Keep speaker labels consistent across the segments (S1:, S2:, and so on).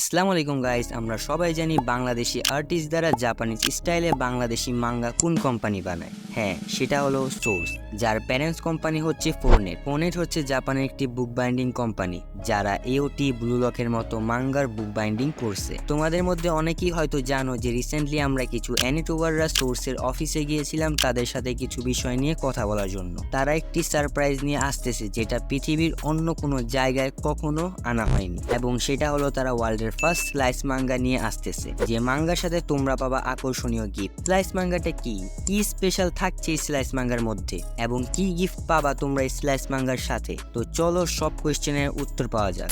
S1: আসসালামু আলাইকুম গাইস, আমরা সবাই জানি বাংলাদেশি আর্টিস্ট দ্বারা জাপানিজ স্টাইলে বাংলাদেশি মাঙ্গা কোন কোম্পানি বানায়? হ্যাঁ সেটা হলো সোর্স যার প্যারেন্টস কোম্পানি হচ্ছে ফোরনেট ফোরনেট হচ্ছে জাপানের একটি বুক বাইন্ডিং কোম্পানি যারা এওটি ব্লু লকের মতো মাঙ্গার বুক বাইন্ডিং করছে। তোমাদের মধ্যে অনেকেই হয়তো জানো যে রিসেন্টলি আমরা কিছু অ্যানিটোভাররা সোর্সের অফিসে গিয়েছিলাম তাদের সাথে কিছু বিষয় নিয়ে কথা বলার জন্য। তারা একটি সারপ্রাইজ নিয়ে আসতেছে, যেটা পৃথিবীর অন্য কোনো জায়গায় কখনো আনা হয়নি। এবং সেটা হলো তারা ওয়ার্ল্ডের ফার্স্ট স্লাইস মাঙ্গা নিয়ে আসতেছে। যে মাঙ্গার সাথে তোমরা পাবা আকর্ষণীয় গিফট স্লাইস মাঙ্গাটা কি? কি স্পেশাল থাকছে স্লাইস মাঙ্গার মধ্যে? এবং কি গিফট পাবা তোমরা স্লাইস মাঙ্গার সাথে? তো চলো সব কোয়েশ্চেনের উত্তর পাওয়া যাক।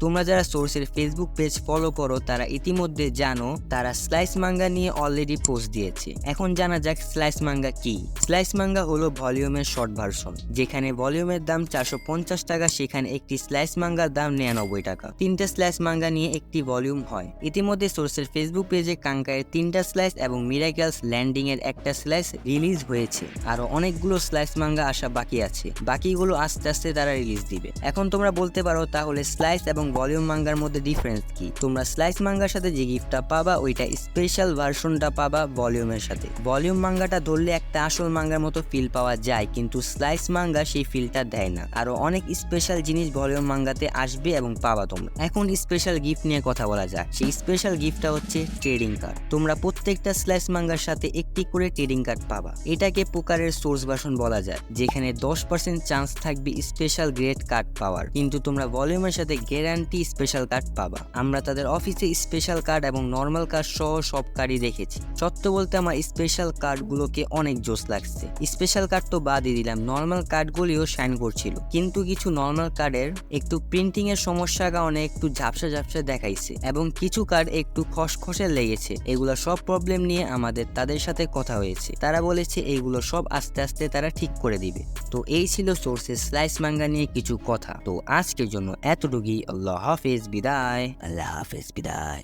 S1: তোমরা যারা সোর্সের ফেসবুক পেজ ফলো করো, তারা ইতিমধ্যে জানো তারা স্লাইস মাঙ্গা নিয়ে অলরেডি পোস্ট দিয়েছে। এখন জানা যাক স্লাইস মাঙ্গা কি? স্লাইস মাঙ্গা হলো ভলিউমের শর্ট ভার্সন যেখানে ভলিউমের দাম চারশো পঞ্চাশ টাকা, সেখানে একটি স্লাইস মাঙ্গার দাম নিরানব্বই টাকা। তিনটা স্লাইস মাঙ্গা নিয়ে একটি ভলিউম হয়। ইতিমধ্যে সোর্সের ফেসবুক পেজে কাঙ্কায়ের তিনটা স্লাইস এবং মিরাকেলস ল্যান্ডিং এর একটা স্লাইস রিলিজ হয়েছে। আরও অনেকগুলো স্লাইস মাঙ্গা আসা বাকি আছে। বাকিগুলো আস্তে আস্তে তারা রিলিজ দিবে। এখন তোমরা বলতে পারো তাহলে স্লাইস এবং ভলিউম মাঙ্গার মধ্যে ডিফারেন্স কি? তোমরা স্লাইস মাঙ্গার সাথে যে গিফটটা পাবা, ওইটা স্পেশাল ভার্সনটা পাবা ভলিউমের সাথে। ভলিউম মাঙ্গাটা ধরলে একটা আসল মাঙ্গার মতো ফিল পাওয়া যায়, কিন্তু স্লাইস মাঙ্গা সেই ফিলটা দেয় না। আরও অনেক স্পেশাল জিনিস ভলিউম মাঙ্গাতে আসবে এবং পাবা তোমরা। এখন স্পেশাল গিফট নিয়ে কথা বলা যাক। সেই স্পেশাল গিফটটা হচ্ছে ট্রেডিং কার্ড তোমরা প্রত্যেকটা স্লাইস মাঙ্গার সাথে একটি করে ট্রেডিং কার্ড পাবা। এটাকে পোকারের সোর্স ভার্সন বলা যায়, যেখানে দশ পার্সেন্ট চান্স থাকবে স্পেশাল গ্রেড কার্ড পাওয়ার। কিন্তু তোমরা ভলিউমের সাথে গ্যারান্টি স্পেশাল কার্ড পাবা। আমরা তাদের অফিসে স্পেশাল কার্ড এবং নর্মাল কার্ড সহ সব কার্ডই দেখেছি। সত্য বলতে আমার স্পেশাল কার্ডগুলোকে অনেক জোস লাগছে। স্পেশাল কার্ড তো বাদই দিলাম নর্মাল কার্ডগুলিও শাইন করছিল। কিন্তু কিছু নর্মাল কার্ডের একটু প্রিন্টিং এর সমস্যার কারণে একটু ঝাপসা ঝাপসা দেখাইছে এবং কিছু কার্ড একটু খসখসে লেগেছে। এগুলো সব প্রবলেম নিয়ে আমাদের তাদের সাথে কথা হয়েছে। তারা বলেছে এইগুলো সব আস্তে আস্তে তারা ঠিক করে দিবে। তো এই ছিল সোর্সের স্লাইস মাঙ্গা নিয়ে কিছু কথা। তো আজকের জন্য এতটুকুই। আল্লাহ হাফেজ বিদায় আল্লাহ হাফেজ বিদায়